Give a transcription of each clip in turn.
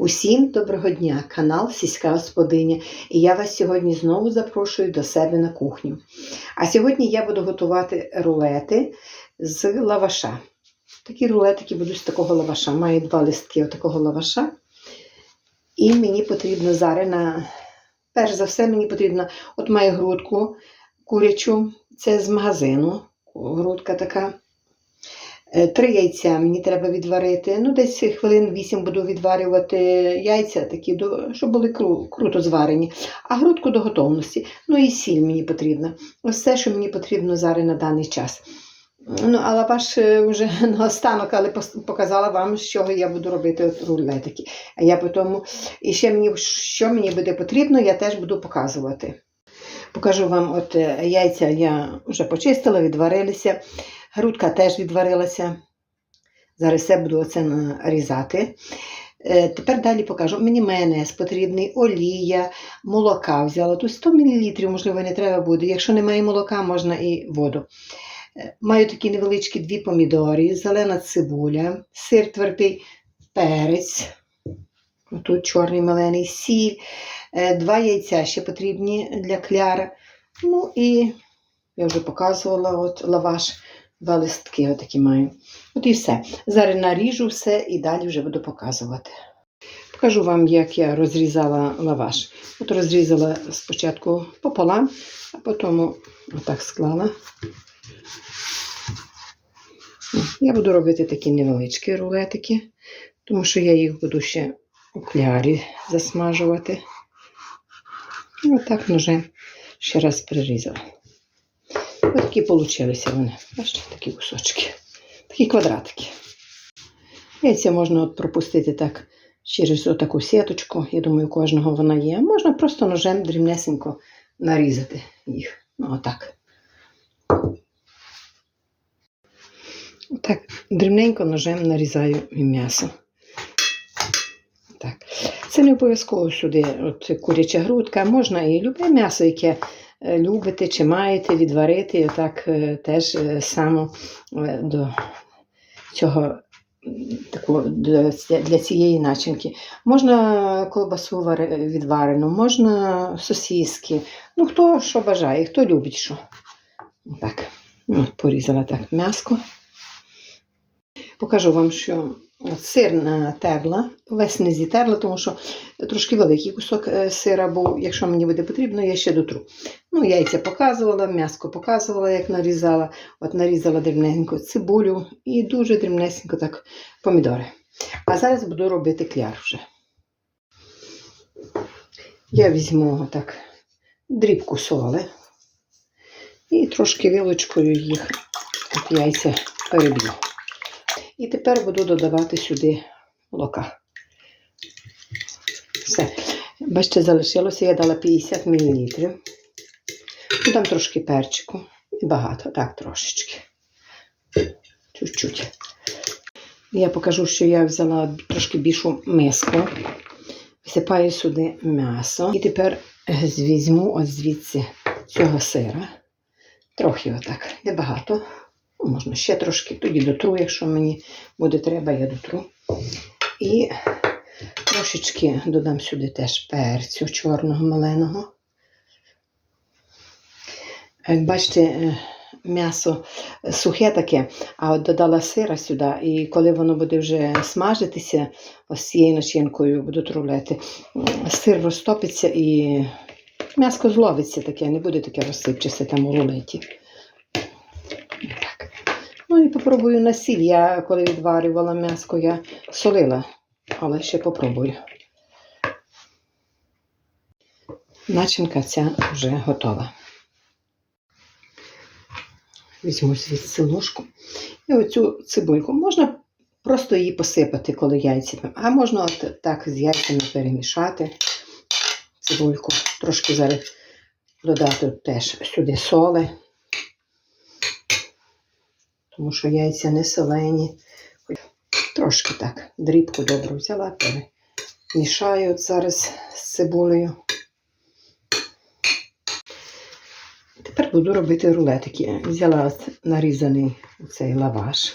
Усім доброго дня, канал Сільська Господиня. І я вас сьогодні знову запрошую до себе на кухню. А сьогодні я буду готувати рулети з лаваша. Такі рулетики будуть з такого лаваша. Маю два листки такого лаваша. І мені потрібно зараз на. Перш за все, мені потрібно, от маю грудку курячу, це з магазину. Грудка така. Е, Три яйця мені треба відварити. Ну, десь хвилин 8 буду відварювати яйця, такі, щоб були кру- круто зварені. А грудку до готовності. Ну і сіль мені потрібна. Ось все, що мені потрібно зараз на даний час. Ну, а лаваш е, вже наостанок, але показала вам, з чого я буду робити рулетики. А я потім, і ще мені, що мені буде потрібно, я теж буду показувати. Покажу вам, от е, яйця я вже почистила, відварилися. Грудка теж відварилася. Зараз все буду оце нарізати. Е, Тепер далі покажу. Мені майонез потрібний, олія, молока взяла. Тут 100 мл, можливо, не треба буде. Якщо немає молока, можна і воду. Е, Маю такі невеличкі дві помідори, зелена цибуля, сир твердий, перець. Тут чорний мелений сіль, е, два яйця ще потрібні для кляра. Ну і я вже показувала от лаваш, два листки отакі маю. От і все. Зараз наріжу все і далі вже буду показувати. Покажу вам, як я розрізала лаваш. От розрізала спочатку пополам, а потім отак склала. Я буду робити такі невеличкі рулетики, тому що я їх буду ще у клярі засмажувати. І отак ножем ще раз прирізала. Ось такі получилися вони. Бачите, такі кусочки, такі квадратики. Яйця можна от пропустити так через отаку сіточку. Я думаю, у кожного вона є. Можна просто ножем дрібнесенько нарізати їх. Ну, отак. Отак, дрібненько ножем нарізаю м'ясо. Так. Це не обов'язково сюди от куряча грудка, можна і любе м'ясо, яке любите чи маєте відварити, і отак е, теж е, само е, до цього таку, для цієї начинки. Можна колбасу відварену, можна сосиски. Ну, хто що бажає, хто любить що. Так, ну, порізала так м'яско. Покажу вам, що сир натерла, весь не зітерла, тому що трошки великий кусок е, сира був. Якщо мені буде потрібно, я ще дотру. Ну, яйця показувала, м'яско показувала, як нарізала. От нарізала дрібненько цибулю і дуже дрібнесенько так помідори. А зараз буду робити кляр вже. Я візьму так дрібку соли і трошки вилочкою їх от яйця переб'ю. І тепер буду додавати сюди молока. Все. Бачите, залишилося, я дала 50 мл. Додам трошки перчику. І багато, так, трошечки. Чуть-чуть. Я покажу, що я взяла трошки більшу миску. Висипаю сюди м'ясо. І тепер візьму ось звідси цього сира. Трохи отак, небагато. Ну, Можна ще трошки, тоді дотру, якщо мені буде треба, я дотру. І трошечки додам сюди теж перцю чорного маленого. Як бачите, е, м'ясо сухе таке, а от додала сира сюди, і коли воно буде вже смажитися, ось цією начинкою будуть рулети, сир розтопиться і м'ясо зловиться таке, не буде таке розсипчасе там у рулеті. Ну і попробую на сіль. Я коли відварювала м'яско, я солила, але ще попробую. Начинка ця вже готова. Візьму звідси ложку. І оцю цибульку можна просто її посипати, коли яйця. А можна от так з яйцями перемішати цибульку. Трошки зараз додати теж сюди соли тому що яйця не солені. Трошки так, дрібку добру взяла, перемішаю от зараз з цибулею. Тепер буду робити рулетики. Взяла нарізаний цей лаваш.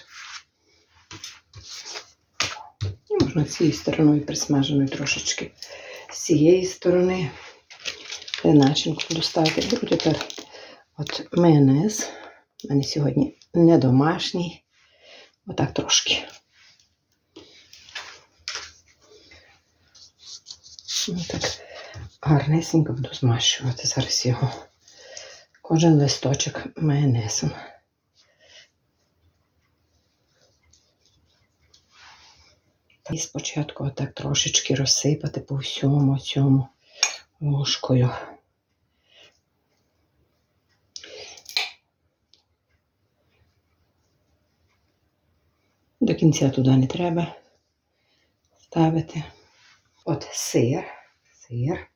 І можна цією стороною присмаженою трошечки. З цієї сторони начинку буду ставити. Беру тепер от майонез. У мене сьогодні не домашній. Отак трошки. Так гарнесенько буду змащувати зараз його. Кожен листочок майонезом. І спочатку отак трошечки розсипати по всьому цьому ложкою. До кінця туди не треба ставити. От сир, сир.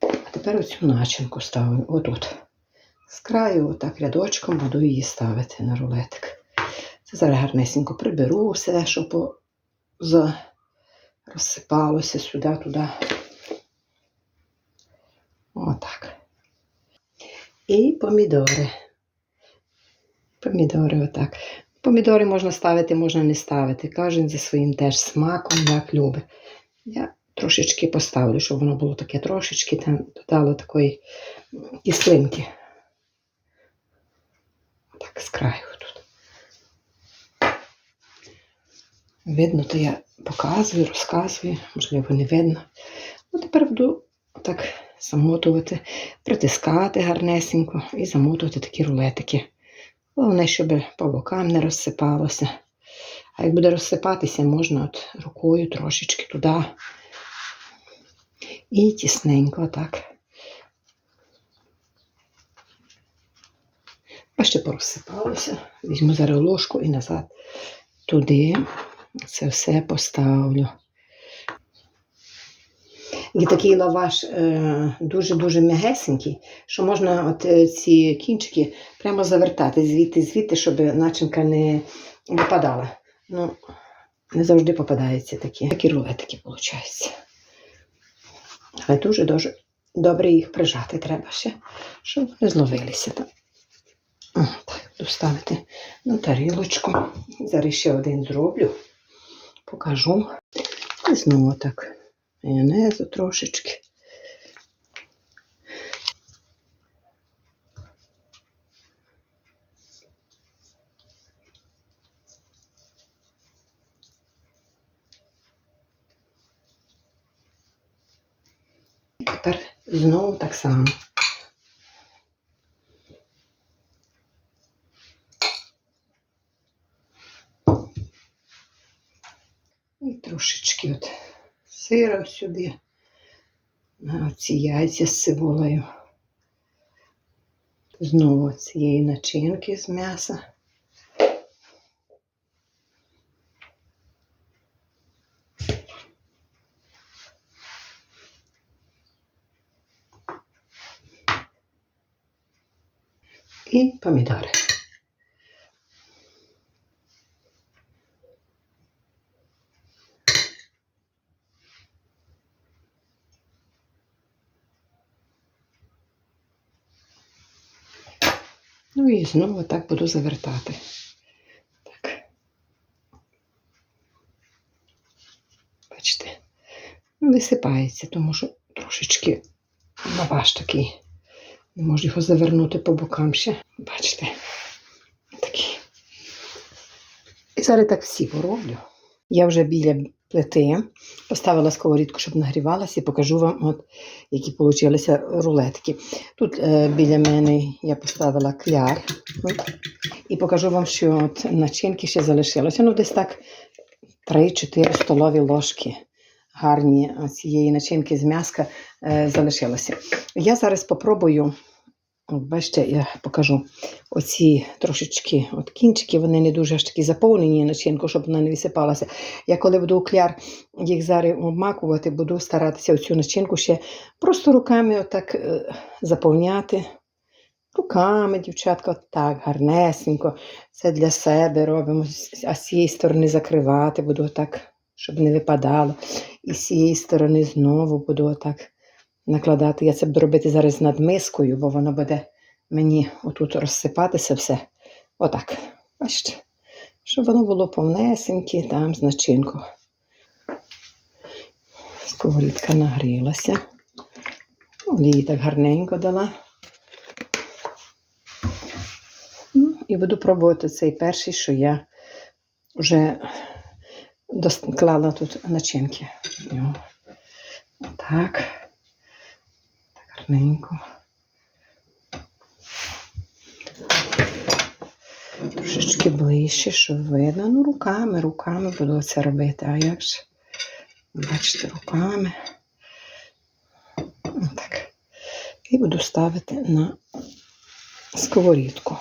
А тепер оцю начинку ставлю отут. З краю, отак рядочком буду її ставити на рулетик. Це зараз гарнесенько приберу все, щоб розсипалося сюди, туди. Отак. І помідори. Помідори отак. Помідори можна ставити, можна не ставити. Кожен зі своїм теж смаком, як любить. Я трошечки поставлю, щоб воно було таке трошечки, там додало такої кислинки. Так, з краю тут. Видно, то я показую, розказую, можливо, не видно. Ну, тепер буду так замотувати, притискати гарнесенько і замотувати такі рулетики. Головне, щоб по бокам не розсипалося. А як буде розсипатися, можна от рукою трошечки туди. І тісненько так. А ще порозсипалося. Візьму зараз ложку і назад туди це все поставлю. І такий лаваш е, дуже-дуже м'ягесенький, що можна от е, ці кінчики прямо завертати звідти, звідти, щоб начинка не випадала. Ну, не завжди попадаються такі. Такі рулетики, виходить. Але дуже-дуже добре їх прижати треба ще, щоб вони зловилися там. О, Так, буду на тарілочку. Зараз ще один зроблю, покажу. І знову так майонезу трошечки. Тепер знову так само. І трошечки от сира сюди. Ці яйця з цибулею. Знову цієї начинки з м'яса. І помідори. Ну і знову так буду завертати. Так. Бачите, висипається, тому що трошечки лаваш такий. Не можу його завернути по бокам ще. Бачите, такий. І зараз так всі пороблю. Я вже біля плити поставила сковорідку, щоб нагрівалася, і покажу вам, от, які получилися рулетки. Тут е, біля мене я поставила кляр. От, і покажу вам, що от начинки ще залишилося. Ну, десь так 3-4 столові ложки гарні цієї начинки з м'яска е, залишилося. Я зараз спробую. От бачите, я покажу оці трошечки от кінчики, вони не дуже аж такі заповнені начинку, щоб вона не висипалася. Я коли буду у кляр їх зараз обмакувати, буду старатися оцю начинку ще просто руками отак е, заповняти. Руками, дівчатка, от так, гарнесенько. Це для себе робимо. А з цієї сторони закривати буду отак, щоб не випадало. І з цієї сторони знову буду отак накладати. Я це буду робити зараз над мискою, бо воно буде мені отут розсипатися все. Отак. Бачите? Щоб воно було повнесеньке, там з начинкою. Сковорідка нагрілася. Олії так гарненько дала. Ну, і буду пробувати цей перший, що я вже клала тут начинки. Так. Гарненько. Трошечки ближче, щоб видно. Ну, руками, руками буду це робити. А як же? Бачите, руками. Отак. І буду ставити на сковорідку.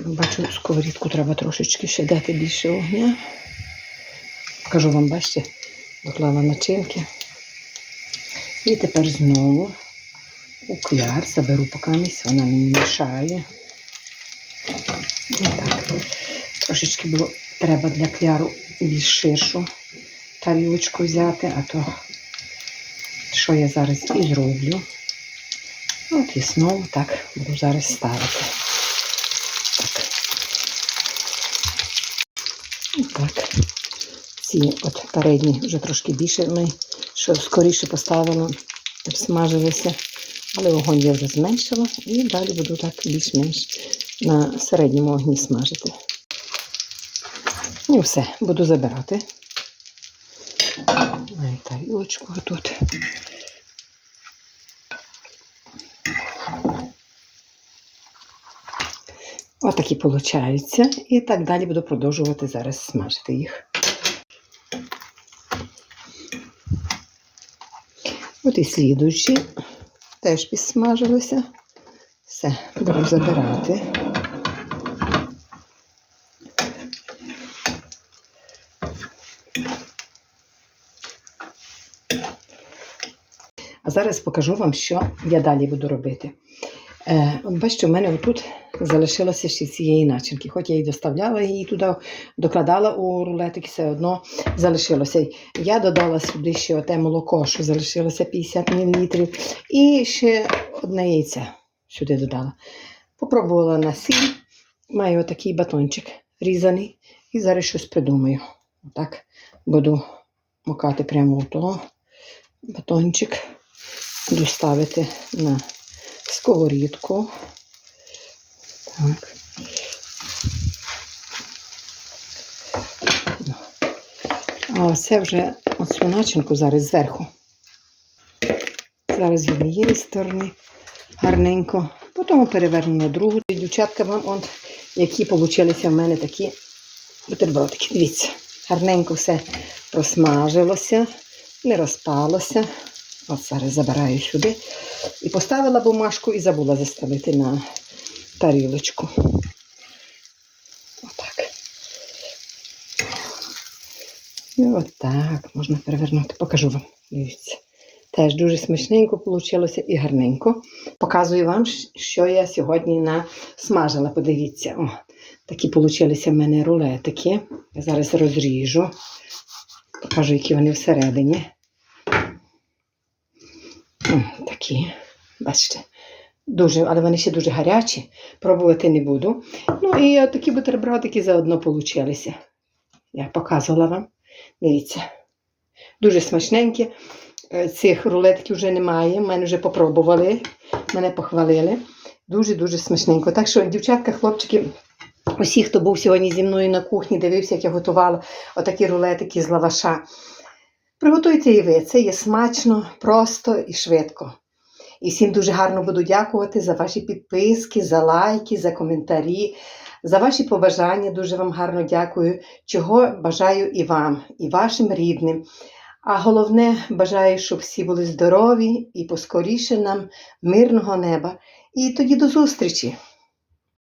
Бачу, сковорідку треба трошечки ще дати більше огня. Покажу вам, бачите, доклала начинки. І тепер знову у кляр заберу покамість, вона мені мішає. Отак. Трошечки було треба для кляру більш ширшу тарілочку взяти, а то що я зараз і зроблю. От і знову так буду зараз ставити. Так. Так. Ці от передні вже трошки більше ми, що скоріше поставила, обсмажилися, але вогонь я вже зменшила і далі буду так більш-менш на середньому огні смажити. І все, буду забирати. Маю тарілочку тут. Отакі получаються. І так далі буду продовжувати зараз смажити їх. От і слідуючі теж підсмажилися. Все, буду забирати. А зараз покажу вам, що я далі буду робити. Е, бачите, у мене отут залишилося ще цієї начинки. Хоч я її доставляла її туди, докладала у рулетик, все одно залишилося. Я додала сюди ще оте молоко, що залишилося 50 мл. І ще одне яйце сюди додала. Попробувала на сіль. Маю отакий батончик різаний. І зараз щось придумаю. Отак буду мукати прямо в того батончик. Буду ставити на сковорідку. Так. А оце вже оцю начинку зараз зверху. Зараз з однієї сторони гарненько. Потім переверну на другу. Дівчатка вам, от, які получилися в мене такі бутербродики. Дивіться, гарненько все просмажилося, не розпалося. От зараз забираю сюди. І поставила бумажку і забула заставити на тарілочку. Отак. І отак можна перевернути. Покажу вам. Дивіться. Теж дуже смачненько вийшло і гарненько. Показую вам, що я сьогодні насмажила. Подивіться. О, такі получилися в мене рулетики. Я зараз розріжу. Покажу, які вони всередині. Такі, бачите, дуже, але вони ще дуже гарячі, пробувати не буду. Ну і такі бутербродики заодно получилися. Я показувала вам. Дивіться, дуже смачненькі. Е, Цих рулетків вже немає. Мене вже попробували, мене похвалили. Дуже-дуже смачненько. Так що, дівчатка, хлопчики, усі, хто був сьогодні зі мною на кухні, дивився, як я готувала отакі рулетики з лаваша. Приготуйте і ви. Це є смачно, просто і швидко. І всім дуже гарно буду дякувати за ваші підписки, за лайки, за коментарі, за ваші побажання. Дуже вам гарно дякую. Чого бажаю і вам, і вашим рідним. А головне, бажаю, щоб всі були здорові і поскоріше нам мирного неба. І тоді до зустрічі!